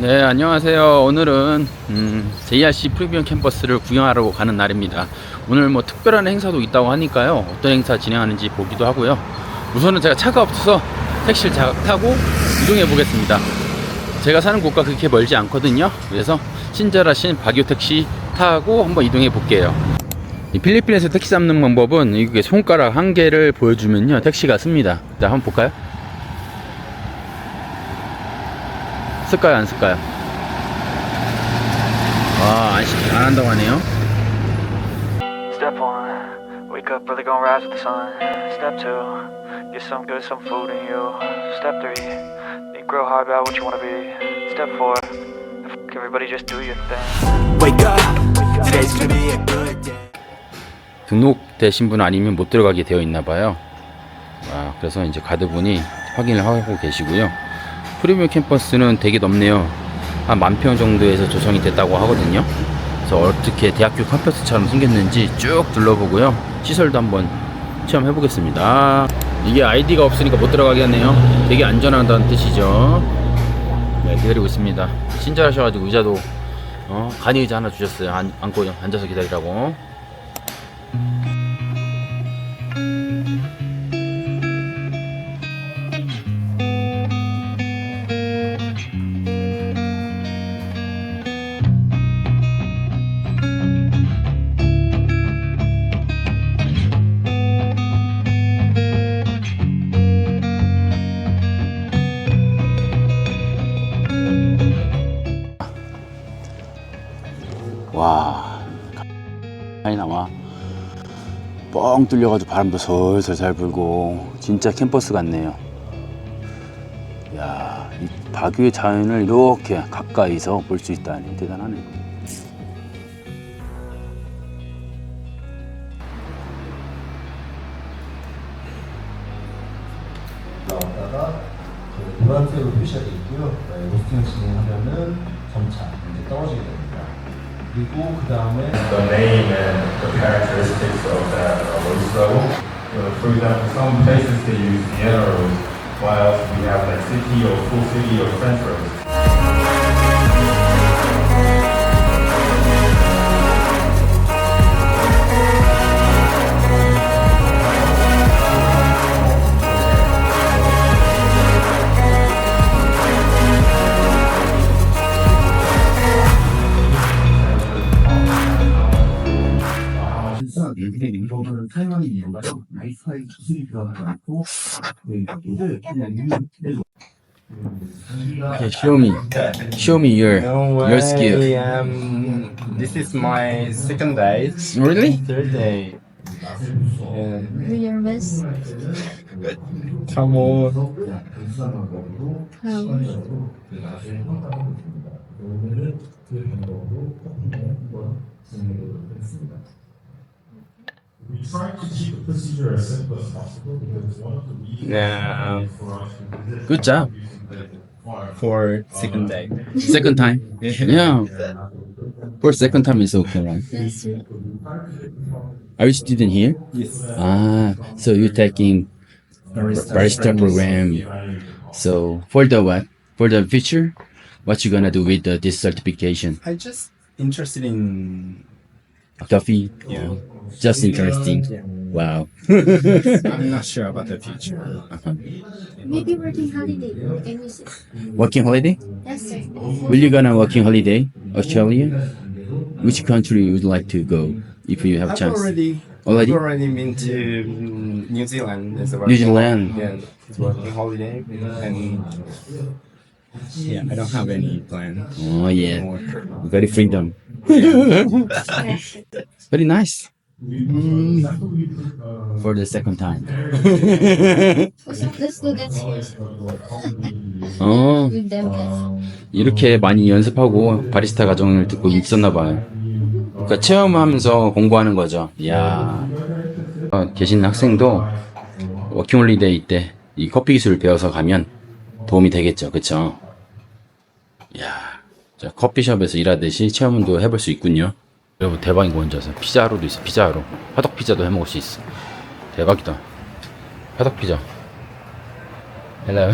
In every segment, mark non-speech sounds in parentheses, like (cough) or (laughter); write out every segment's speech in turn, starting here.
네, 안녕하세요. 오늘은 음, JRC 프리미엄 캠퍼스를 구경하러 가는 날입니다. 오늘 뭐 특별한 행사도 있다고 하니까요. 어떤 행사 진행하는지 보기도 하고요. 우선은 제가 차가 없어서 택시를 자- 타고 이동해 보겠습니다. 제가 사는 곳과 그렇게 멀지 않거든요. 그래서 친절하신 박유 택시 타고 한번 이동해 볼게요. 이 필리핀에서 택시 잡는 방법은 이게 손가락 한 개를 보여주면요 택시가 씁니다. 자, 한번 볼까요? 쓸까요, 안 쓸까요? 아, 안, 시- 안 한다고 하네요. Step one, wake up early, gonna rise with the sun. Step two, get some good, some food in you. Step three, think real hard about what you wanna be. Step four, f- everybody just do your thing. Wake up, today's gonna be a good day. 등록되신 분 아니면 못 들어가게 되어 있나 봐요. 아, 그래서 이제 가드분이 확인을 하고 계시고요. 프리미엄 캠퍼스는 되게 넓네요. 한 만 평 정도에서 조성이 됐다고 하거든요. 그래서 어떻게 대학교 캠퍼스처럼 생겼는지 쭉 둘러보고요. 시설도 한번 체험해 보겠습니다. 이게 아이디가 없으니까 못 들어가겠네요. 되게 안전하다는 뜻이죠. 네, 기다리고 있습니다. 친절하셔가지고 의자도 어, 간이 의자 하나 주셨어요. 안, 앉고 앉아서 기다리라고. 많이 나와. 뻥 뚫려가지고 바람도 솔솔 잘 불고 진짜 캠퍼스 같네요. 야, 이 박유의 자연을 이렇게 가까이서 볼 수 있다니 대단하네. 나왔다가 그 노란색으로 표시가 되어 있고요. 네, 로스팅을 진행하면은 점차 이제 떨어지게 됩니다. The name and the characteristics of that roots. So for example, some places they use the roads, while we have like city or full city or French. Okay, show me, show me your No your skill. Um, this is my second day. Really? Third day. Yeah. You're nervous? Come on. How? We try to keep the procedure as simple as possible because one of the reasons Yeah. for us to visit Good job. For second day. (laughs) Second time? Yeah. For second time is okay, right? That's it. Are you student here? Yes. Ah, so you're taking barista program. So for the what? For the future, what you gonna do with the, this certification? I just interested in. Coffee? Yeah. Just interesting. Yeah. Wow. (laughs) I'm not sure about the future. Maybe working holiday. Can you say? Working holiday? Yes, sir. Will you gonna working holiday? Australia? Which country you would like to go if you have I've chance? already. Already? I've already been to mm, New Zealand as a New Zealand. Yeah, it's working holiday, and yeah, I don't have any plan. Oh yeah, very freedom. very nice. Mm. For the second time. Let's go get here 어, with them. Yes. 이렇게 많이 연습하고 바리스타 과정을 듣고 있었나 봐요. 그러니까 체험하면서 공부하는 거죠. 이야. 어, 계신 학생도 워킹홀리데이 때 이 커피 기술을 배워서 가면 도움이 되겠죠. 그쵸? 이야. 자, 커피숍에서 일하듯이 체험도 해볼 수 있군요. 여러분 대박인 거 혼자서 피자로도 있어. 피자로. 화덕 피자도 해 먹을 수 있어. 대박이다. 화덕 피자. 헬로.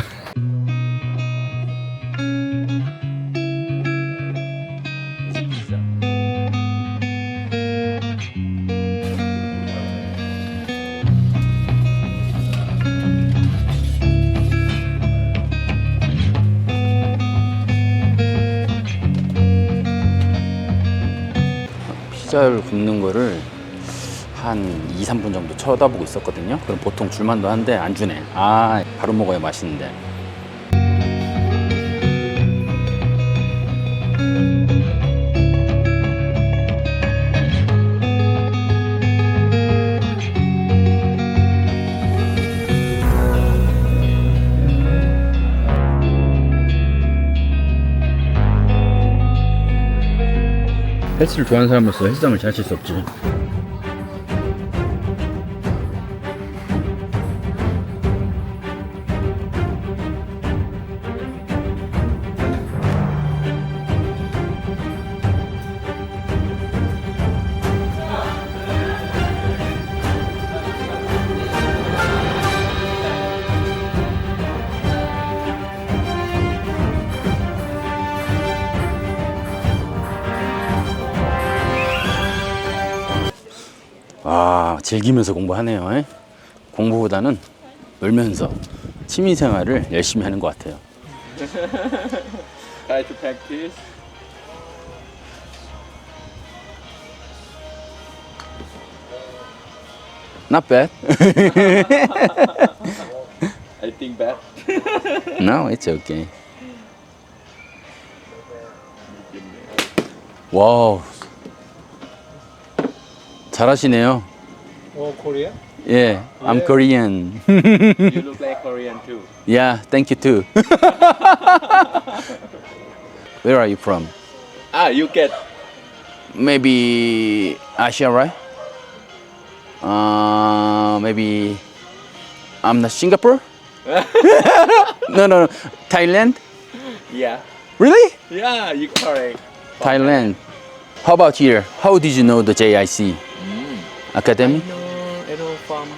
숫자를 굽는 거를 한 2, 3분 정도 쳐다보고 있었거든요. 그럼 보통 줄만도 한데 안 주네. 아, 바로 먹어야 맛있는데. 헬스를 좋아하는 사람으로서 헬스장을 지나칠 수 없지. 즐기면서 공부하네요. 에? 공부보다는 놀면서 취미 생활을 열심히 하는 것 같아요. (laughs) Try to practice. Not bad. I think bad. (laughs) no, it's okay. 와우. 잘하시네요. Oh, Korea? 예, I'm Korean. you look like Korean too. yeah, thank you too. (laughs) Where are you from? Ah, you get. Maybe Asia, right? Uh, maybe I'm not Singapore. (laughs) (laughs) no, no, no, Thailand. Yeah. Really? Yeah, you correct. Thailand. How about here? How did you know the JIC Academy? From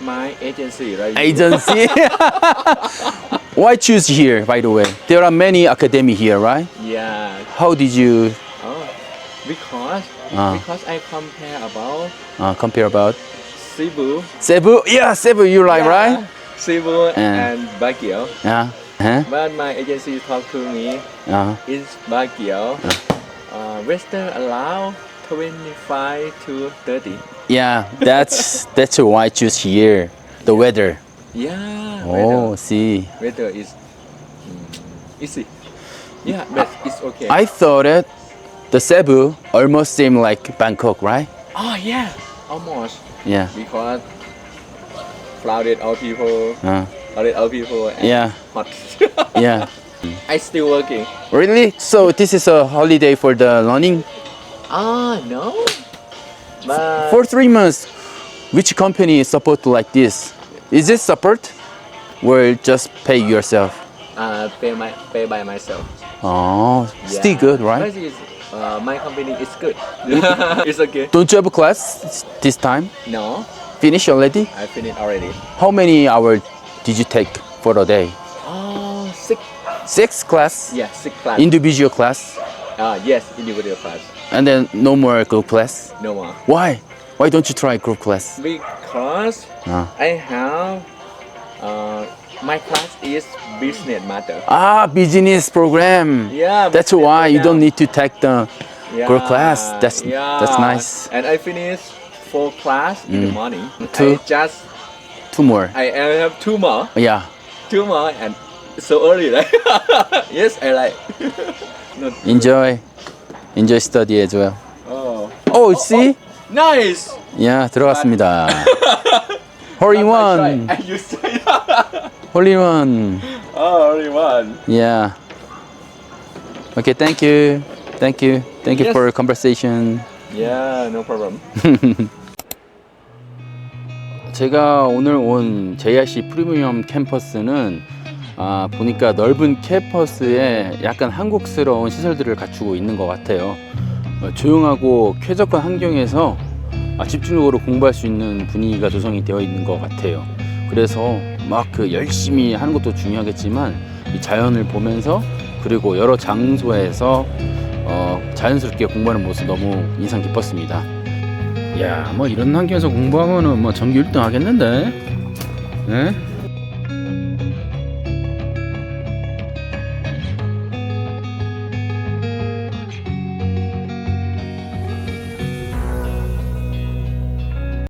my agency, right? Agency. (laughs) Why choose here, by the way? There are many academy here, right? Yeah. How did you Oh, because Ah. because I compare about uh, compare about Cebu. Cebu? Yeah, Cebu. You like, right? Cebu Yeah. and Baguio. Yeah. Huh? But my agency talked to me Uh, in Baguio. Uh, Western allow 25 to 30. yeah. That's (laughs) that's why I choose here. The weather. Yeah. Oh, Weather, see. weather is easy. Yeah, but it's okay. I thought it. The Cebu almost seem like Bangkok, right? oh yeah, almost Yeah. because crowded all people, Uh, crowded all people, and yeah. hot. Yeah. (laughs) I still working. Really? So this is a holiday for the learning Ah no, but for three months. Which company is support like this? Is it support, or just pay yourself? uh, pay my pay by myself. Oh, still Yeah. good, right? But it's, uh, my company is good. (laughs) it's okay. Don't you have a class this time? No, Finish already? I finished already. How many hours did you take for the day? Oh, six. Six class, Yeah, six class. individual class, Ah, yes, individual class. And then no more group class. No more. Why? Why don't you try group class? Because Ah. I have uh, my class is business matter. Ah, business program. Yeah. That's business why you don't need to take the group class. That's yeah. that's nice. And I finished four class in the morning. Two? I just Two more. I, I have two more, Yeah. two more, and so early, right? (laughs) yes, I like. (laughs) Enjoy. Enjoy study as well. oh, Oh, see? nice. Yeah, 들어갔습니다. Hole in I one. tried. Used to. Hole in one. oh, only one. Yeah. Okay, thank you. Thank you. Thank you Yes. for your conversation. Yeah, no problem. 제가 오늘 온 JRC 프리미엄 캠퍼스는 아, 보니까 넓은 캠퍼스에 약간 한국스러운 시설들을 갖추고 있는 것 같아요. 어, 조용하고 쾌적한 환경에서 아, 집중적으로 공부할 수 있는 분위기가 조성이 되어 있는 것 같아요. 그래서 막 그 열심히 하는 것도 중요하겠지만 이 자연을 보면서 그리고 여러 장소에서 어, 자연스럽게 공부하는 모습 너무 인상 깊었습니다. 야, 뭐 이런 환경에서 공부하면은 뭐 전교 1등 하겠는데? 예?